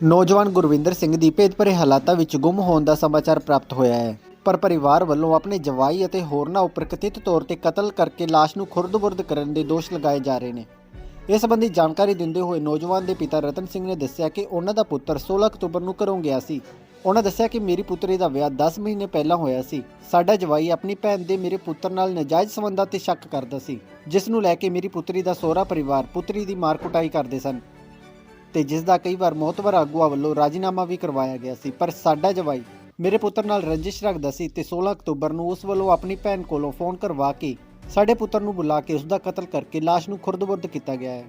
ਨੌਜਵਾਨ ਗੁਰਵਿੰਦਰ ਸਿੰਘ ਦੀ ਭੇਦਭਰੇ ਹਾਲਾਤਾਂ ਵਿੱਚ ਗੁੰਮ ਹੋਣ ਦਾ ਸਮਾਚਾਰ ਪ੍ਰਾਪਤ ਹੋਇਆ ਹੈ। ਪਰ ਪਰਿਵਾਰ ਵੱਲੋਂ ਆਪਣੇ ਜਵਾਈ ਅਤੇ ਹੋਰਨਾਂ ਉੱਪਰ ਕਥਿਤ ਤੌਰ ਤੇ ਕਤਲ ਕਰਕੇ ਲਾਸ਼ ਨੂੰ ਖੁਰਦ-ਬੁਰਦ ਕਰਨ ਦੇ ਦੋਸ਼ ਲਗਾਏ ਜਾ ਰਹੇ ਨੇ। ਇਸ ਸੰਬੰਧੀ ਜਾਣਕਾਰੀ ਦਿੰਦੇ ਹੋਏ ਨੌਜਵਾਨ ਦੇ ਪਿਤਾ ਰਤਨ ਸਿੰਘ ਨੇ ਦੱਸਿਆ ਕਿ ਉਹਨਾਂ ਦਾ ਪੁੱਤਰ 16 ਅਕਤੂਬਰ ਨੂੰ ਘਰੋਂ ਗਿਆ ਸੀ। ਉਹਨਾਂ ਦੱਸਿਆ ਕਿ ਮੇਰੀ ਪੁੱਤਰੀ ਦਾ ਵਿਆਹ 10 ਮਹੀਨੇ ਪਹਿਲਾਂ ਹੋਇਆ ਸੀ। ਸਾਡਾ ਜਵਾਈ ਆਪਣੀ ਭੈਣ ਦੇ ਮੇਰੇ ਪੁੱਤਰ ਨਾਲ ਨਜਾਇਜ਼ ਸੰਬੰਧਾਂ ਤੇ ਸ਼ੱਕ ਕਰਦਾ ਸੀ, ਜਿਸ ਨੂੰ ਲੈ ਕੇ ਮੇਰੀ ਪੁੱਤਰੀ ਦਾ ਸਹੁਰਾ ਪਰਿਵਾਰ ਪੁੱਤਰੀ ਦੀ ਮਾਰ ਕੁਟਾਈ ਕਰਦੇ ਸਨ। ਤੇ ਜਿਸ ਦਾ ਕਈ ਵਾਰ ਮੋਹਤਵਰ ਆਗੂਆਂ ਵੱਲੋਂ ਰਾਜੀਨਾਮਾ ਵੀ ਕਰਵਾਇਆ ਗਿਆ ਸੀ। ਪਰ ਸਾਡਾ ਜਵਾਈ ਮੇਰੇ ਪੁੱਤਰ ਨਾਲ ਰੰਜਿਸ਼ ਰੱਖਦਾ ਸੀ ਤੇ 16 ਅਕਤੂਬਰ ਨੂੰ ਉਸ ਵੱਲੋਂ ਆਪਣੀ ਭੈਣ ਕੋਲੋਂ ਫੋਨ ਕਰਵਾ ਕੇ ਸਾਡੇ ਪੁੱਤਰ ਨੂੰ ਬੁਲਾ ਕੇ ਉਸ ਦਾ ਕਤਲ ਕਰਕੇ ਲਾਸ਼ ਨੂੰ ਖੁਰਦ-ਬੁਰਦ ਕੀਤਾ ਗਿਆ ਹੈ।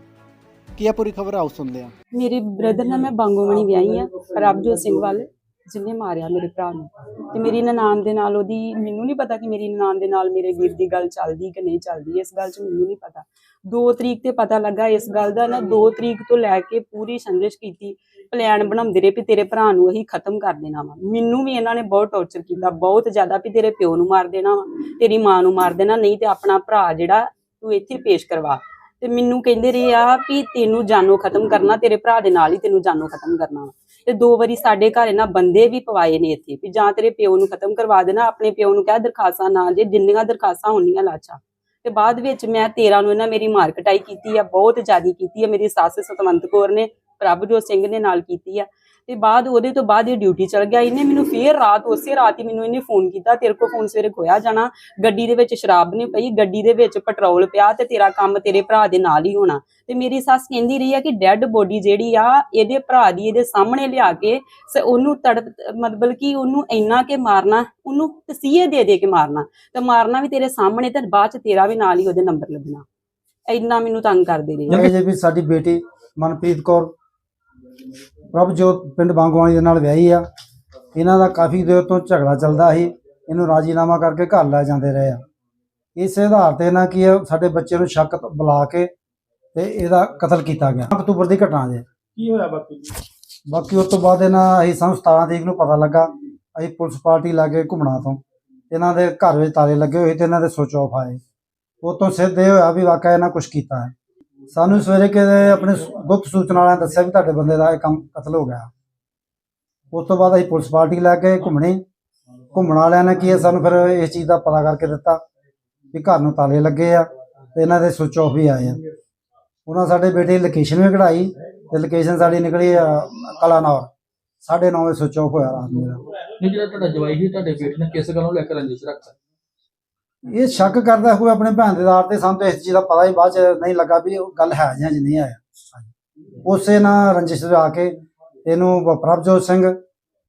ਕੀ ਇਹ ਪੂਰੀ ਖਬਰ ਆਓ ਸੁਣਦੇ ਆ? ਮੇਰੇ ਬ੍ਰਦਰ ਨਾਲ ਮੈਂ ਬਾਂਗੋਮਣੀ ਵਿਆਹੀ ਆ ਪ੍ਰਭਜੋਤ ਸਿੰਘ ਵਾਲੇ। ਜਿਹਨੇ ਮਾਰਿਆ ਮੇਰੇ ਭਰਾ ਨੂੰ। ਤੇ ਮੇਰੀ ਨਨਾਣ ਦੇ ਨਾਲ ਉਹਦੀ, ਮੈਨੂੰ ਨਹੀਂ ਪਤਾ ਕਿ ਮੇਰੀ ਨਨਾਣ ਦੇ ਨਾਲ ਮੇਰੇ ਵੀਰ ਦੀ ਗੱਲ ਚੱਲਦੀ ਕਿ ਨਹੀਂ ਚੱਲਦੀ, ਇਸ ਗੱਲ 'ਚ ਮੈਨੂੰ ਨਹੀਂ ਪਤਾ। 2 ਤਰੀਕ ਤੇ ਪਤਾ ਲੱਗਾ ਇਸ ਗੱਲ ਦਾ ਨਾ 2 ਤਰੀਕ ਤੋਂ ਲੈ ਕੇ ਪੂਰੀ ਸੰਘਰਸ਼ ਕੀਤੀ, ਪਲਾਨ ਬਣਾਉਂਦੇ ਰਹੇ ਵੀ ਤੇਰੇ ਭਰਾ ਨੂੰ ਅਸੀਂ ਖਤਮ ਕਰ ਦੇਣਾ ਵਾ। ਮੈਨੂੰ ਵੀ ਇਹਨਾਂ ਨੇ ਬਹੁਤ ਟੌਰਚਰ ਕੀਤਾ, ਬਹੁਤ ਜ਼ਿਆਦਾ ਵੀ ਤੇਰੇ ਪਿਓ ਨੂੰ ਮਾਰ ਦੇਣਾ ਵਾ, ਤੇਰੀ ਮਾਂ ਨੂੰ ਮਾਰ ਦੇਣਾ, ਨਹੀਂ ਤੇ ਆਪਣਾ ਭਰਾ ਜਿਹੜਾ ਤੂੰ ਇੱਥੇ ਪੇਸ਼ ਕਰਵਾ। ਤੇ ਮੈਨੂੰ ਕਹਿੰਦੇ ਰਹੇ ਆ ਵੀ ਤੈਨੂੰ ਜਾਨੋਂ ਖਤਮ ਕਰਨਾ, ਤੇਰੇ ਭਰਾ ਦੇ ਨਾਲ ਹੀ ਤੈਨੂੰ ਜਾਨੋਂ ਖਤਮ ਕਰਨਾ ਤੇ ਦੋ ਵਾਰੀ ਸਾਡੇ ਘਰ ਇਹਨਾਂ ਬੰਦੇ ਵੀ ਪਵਾਏ ਨੇ ਇੱਥੇ ਵੀ ਜਾਂ ਤੇਰੇ ਪਿਓ ਨੂੰ ਖਤਮ ਕਰਵਾ ਦੇਣਾ, ਆਪਣੇ ਪਿਓ ਨੂੰ ਕਹਿ ਦਰਖਾਸਤਾਂ ਨਾ ਜੇ ਜਿੰਨੀਆਂ ਦਰਖਾਸਤਾਂ ਹੁੰਦੀਆਂ ਲਾਚਾ। ਤੇ ਬਾਅਦ ਵਿੱਚ ਮੈਂ 13 ਨੂੰ ਇਹਨਾਂ ਮੇਰੀ ਮਾਰ ਕਟਾਈ ਕੀਤੀ ਆ, ਬਹੁਤ ਜ਼ਿਆਦੀ ਕੀਤੀ ਆ, ਮੇਰੀ ਸੱਸ ਸਤਵੰਤ ਕੌਰ ਨੇ। ਪ੍ਰਭਜੋਤ ਸਿੰਘ ਨੇ ਨਾਲ ਕੀਤੀ ਆ। ਤੇ ਬਾਅਦ ਉਹਦੇ ਤੋਂ ਬਾਅਦ ਇਹ ਡਿਊਟੀ ਚਲ ਗਿਆ। ਇਹਨੇ ਮੈਨੂੰ ਫੇਰ ਰਾਤ, ਉਸੇ ਰਾਤ ਹੀ ਮੈਨੂੰ ਇਹਨੇ ਫੋਨ ਕੀਤਾ। ਤੇਰੇ ਕੋਲ ਫੋਨ ਸਵੇਰੇ ਖੋਇਆ ਜਾਣਾ। ਗੱਡੀ ਦੇ ਵਿੱਚ ਸ਼ਰਾਬ ਨਹੀਂ ਪਈ। ਗੱਡੀ ਦੇ ਵਿੱਚ ਪੈਟਰੋਲ ਪਿਆ ਤੇ ਤੇਰਾ ਕੰਮ ਤੇਰੇ ਭਰਾ ਦੇ ਨਾਲ ਹੀ ਹੋਣਾ। ਤੇ ਮੇਰੀ ਸੱਸ ਕਹਿੰਦੀ ਰਹੀ ਆ ਕਿ ਡੈੱਡ ਬੋਡੀ ਜਿਹੜੀ ਆ, ਇਹਦੇ ਭਰਾ ਦੀ ਇਹਦੇ ਸਾਹਮਣੇ ਲਿਆ ਕੇ ਸ- ਉਹਨੂੰ ਤੜਪ ਮਤਲਬ ਕਿ ਉਹਨੂੰ ਇੰਨਾ ਕਿ ਮਾਰਨਾ, ਉਹਨੂੰ ਤਸੀਹੇ ਦੇ ਦੇ ਕੇ ਮਾਰਨਾ। ਤੇ ਮਾਰਨਾ ਵੀ ਤੇਰੇ ਸਾਹਮਣੇ ਤੇ ਬਾਅਦ ਚ ਤੇਰਾ ਵੀ ਨਾਲ ਹੀ ਉਹਦੇ ਨੰਬਰ ਲੱਗਣਾ। ਇੰਨਾ ਮੈਨੂੰ ਤੰਗ ਕਰਦੇ ਰਹੀ ਇਹ ਵੀ ਸਾਡੀ ਬੇਟੀ ਮਨਪ੍ਰੀਤ ਕੌਰ ਪ੍ਰਭਜੋਤ ਪਿੰਡ ਬਾਂਗਵਾਲੀ ਦੇ ਨਾਲ ਵਿਆਹੀ ਆ ਇਹਨਾਂ ਦਾ ਕਾਫੀ ਦੇਰ ਤੋਂ ਝਗੜਾ ਚੱਲਦਾ ਸੀ ਇਹਨੂੰ ਰਾਜੀਨਾਮਾ ਕਰਕੇ ਘਰ ਲੈ ਜਾਂਦੇ ਰਹੇ ਆ। ਇਸੇ ਆਧਾਰ ਤੇ ਨਾ ਕੀ ਸਾਡੇ ਬੱਚੇ ਨੂੰ ਸ਼ੱਕ ਬੁਲਾ ਕੇ ਤੇ ਇਹਦਾ ਕਤਲ ਕੀਤਾ ਗਿਆ। ਅਕਤੂਬਰ ਦੀ ਘਟਨਾ ਜੇ। ਕੀ ਹੋਇਆ ਬਾਕੀ ਜੀ? ਬਾਕੀ ਉਸ ਤੋਂ ਬਾਅਦ ਇਹਨਾਂ ਅਸੀਂ ਸਾਨੂੰ 17 ਤਰੀਕ ਨੂੰ ਪਤਾ ਲੱਗਾ ਅਸੀਂ ਪੁਲਿਸ ਪਾਰਟੀ ਲਾਗੇ ਘੁੰਮਣਾ ਤੋਂ। ਇਹਨਾਂ ਦੇ ਘਰ ਵਿੱਚ ਤਾਲੇ ਲੱਗੇ ਹੋਏ ਤੇ ਇਹਨਾਂ ਦੇ ਸੁਚ ਆਫ ਆਏ। ਉਹ ਤੋਂ ਸਿੱਧ ਇਹ ਹੋਇਆ ਵੀ ਵਾਕਿਆ ਇਹਨਾਂ ਕੁਝ ਕੀਤਾ ਹੈ। ਸਾਨੂੰ ਸਵੇਰੇ ਕਿਤੇ ਆਪਣੇ ਗੁਪਤ ਸੂਚਨਾ ਵਾਲਿਆਂ ਦੱਸਿਆ ਵੀ ਤੁਹਾਡੇ ਬੰਦੇ ਦਾ ਇਹ ਕੰਮ ਕਤਲ ਹੋ ਗਿਆ। ਉਸ ਤੋਂ ਬਾਅਦ ਅਸੀਂ ਪੁਲਿਸ ਪਾਰਟੀ ਲੈ ਕੇ ਘੁੰਮਣੀ। ਘੁੰਮਣ ਵਾਲਿਆਂ ਨੇ ਕੀ ਹੈ, ਸਾਨੂੰ ਫਿਰ ਇਸ ਚੀਜ਼ ਦਾ ਪਤਾ ਕਰਕੇ ਦਿੱਤਾ ਵੀ ਘਰ ਨੂੰ ਤਾਲੇ ਲੱਗੇ ਆ ਤੇ ਇਹਨਾਂ ਦੇ ਸੁਚ ਆਫ ਵੀ ਆਏ ਆ। ਉਹਨਾਂ ਸਾਡੇ ਬੇਟੇ ਦੀ ਲੋਕੇਸ਼ਨ ਵੀ ਕਢਾਈ ਤੇ ਲੋਕੇਸ਼ਨ ਸਾਡੀ ਨਿਕਲੀ ਆ ਕਲਾਨੌਰ। 9:30 ਵਜੇ ਸੁਚ ਆਫ ਹੋਇਆ ਰਾਤ ਨੂੰ। ਜਿਹੜਾ ਤੁਹਾਡਾ ਜਵਾਈ ਸੀ, ਤੁਹਾਡੇ ਬੇਟੇ ਨੇ ਕਿਸ ਗੱਲੋਂ ਲੈ ਕੇ ਰੰਜਿਸ਼ ਰੱਖਤਾ ਇਹ ਸ਼ੱਕ ਕਰਦਾ ਹੋਇਆ ਆਪਣੇ ਭੈਣ ਦੇ ਆਧਾਰ ਤੇ, ਸਾਨੂੰ ਤਾਂ ਇਸ ਚੀਜ਼ ਦਾ ਪਤਾ ਹੀ ਬਾਅਦ ਚ ਨਹੀਂ ਲੱਗਾ ਵੀ ਉਹ ਗੱਲ ਹੈ ਜਾਂ ਨਹੀਂ ਹੈ। ਉਸੇ ਨਾਲ ਰੰਜਿਸ਼ ਦੇ ਆ ਕੇ ਇਹਨੂੰ ਪ੍ਰਭਜੋਤ ਸਿੰਘ,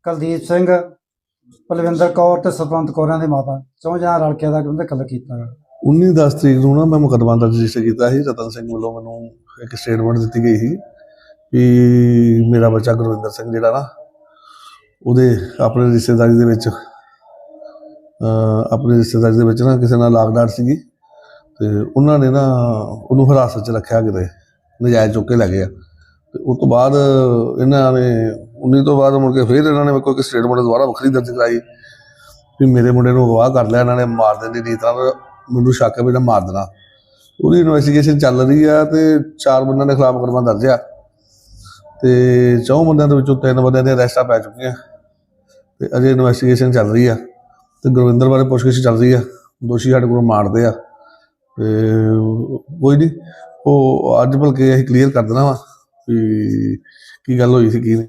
ਕੁਲਦੀਪ ਸਿੰਘ, ਪਲਵਿੰਦਰ ਕੌਰ ਤੇ ਸਤਵੰਤ ਕੌਰਾਂ ਦੇ ਮਾਤਾ, ਚੌਂ ਜਣਾ ਰਲ ਕੇ ਦਾ ਉਹਦੇ ਕਤਲ ਕੀਤਾ। 19 ਦਸ ਤਰੀਕ ਨੂੰ ਨਾ ਮੈਂ ਮੁਕੱਦਮਾ ਦਰਜ ਰਜਿਸਟਰ ਕੀਤਾ ਸੀ, ਰਤਨ ਸਿੰਘ ਵੱਲੋਂ ਮੈਨੂੰ ਇੱਕ ਸਟੇਟਮੈਂਟ ਦਿੱਤੀ ਗਈ ਸੀ ਕਿ ਮੇਰਾ ਬੱਚਾ ਗੁਰਵਿੰਦਰ ਸਿੰਘ ਜਿਹੜਾ ਨਾ, ਉਹਦੇ ਆਪਣੇ ਰਿਸ਼ਤੇਦਾਰੀ ਦੇ ਵਿੱਚ ਆਪਣੇ ਰਿਸ਼ਤੇਦਾਰੀ ਦੇ ਵਿੱਚ ਨਾ ਕਿਸੇ ਨਾਲ ਲਾਗਡਾਟ ਸੀਗੀ ਤੇ ਉਹਨਾਂ ਨੇ ਨਾ ਉਹਨੂੰ ਹਿਰਾਸਤ 'ਚ ਰੱਖਿਆ ਕਿਤੇ, ਨਜਾਇਜ਼ ਚੁੱਕ ਕੇ ਲੈ ਗਏ ਆ। ਤੇ ਉਸ ਤੋਂ ਬਾਅਦ ਇਹਨਾਂ ਨੇ 19 ਤੋਂ ਬਾਅਦ ਮੁੜ ਕੇ ਫਿਰ ਇਹਨਾਂ ਨੇ ਮੇਰੇ ਕੋਲ ਇੱਕ ਸਟੇਟਮੈਂਟ ਦੁਬਾਰਾ ਵੱਖਰੀ ਦਰਜ ਕਰਾਈ ਵੀ ਮੇਰੇ ਮੁੰਡੇ ਨੂੰ ਅਗਵਾ ਕਰ ਲਿਆ, ਇਹਨਾਂ ਨੇ ਮਾਰ ਦੇਣ ਦੀ ਨੀਤ ਮੈਨੂੰ ਸ਼ੱਕ ਹੈ ਵੀ ਇਹਨਾਂ ਮਾਰ ਦੇਣਾ। ਉਹਦੀ ਇਨਵੈਸਟੀਗੇਸ਼ਨ ਚੱਲ ਰਹੀ ਆ ਤੇ ਚਾਰ ਬੰਦਿਆਂ ਦੇ ਖਿਲਾਫ ਮੁਕੱਦਮਾ ਦਰਜ ਆ। ਤੇ ਚੌਂ ਬੰਦਿਆਂ ਦੇ ਵਿੱਚੋਂ ਤਿੰਨ ਬੰਦਿਆਂ ਦੀਆਂ ਅਰੈਸਟਾਂ ਪੈ ਚੁੱਕੀਆਂ। ਤੇ ਅਜੇ ਇਨਵੈਸਟੀਗੇਸ਼ਨ ਚੱਲ ਰਹੀ ਆ। ਤੇ ਗੁਰਵਿੰਦਰ ਬਾਰੇ ਪੁੱਛਗਿੱਛ ਚੱਲ ਰਹੀ ਆ। ਦੋਸ਼ੀ ਸਾਡੇ ਕੋਲ ਮਾਰਦੇ ਆ। ਤੇ ਕੋਈ ਨਹੀਂ ਉਹ ਅੱਜ ਬਲਕਿ ਅਸੀਂ ਕਲੀਅਰ ਕਰ ਦੇਣਾ ਵਾ ਵੀ ਕੀ ਗੱਲ ਹੋਈ ਸੀ, ਕੀ ਨਹੀਂ।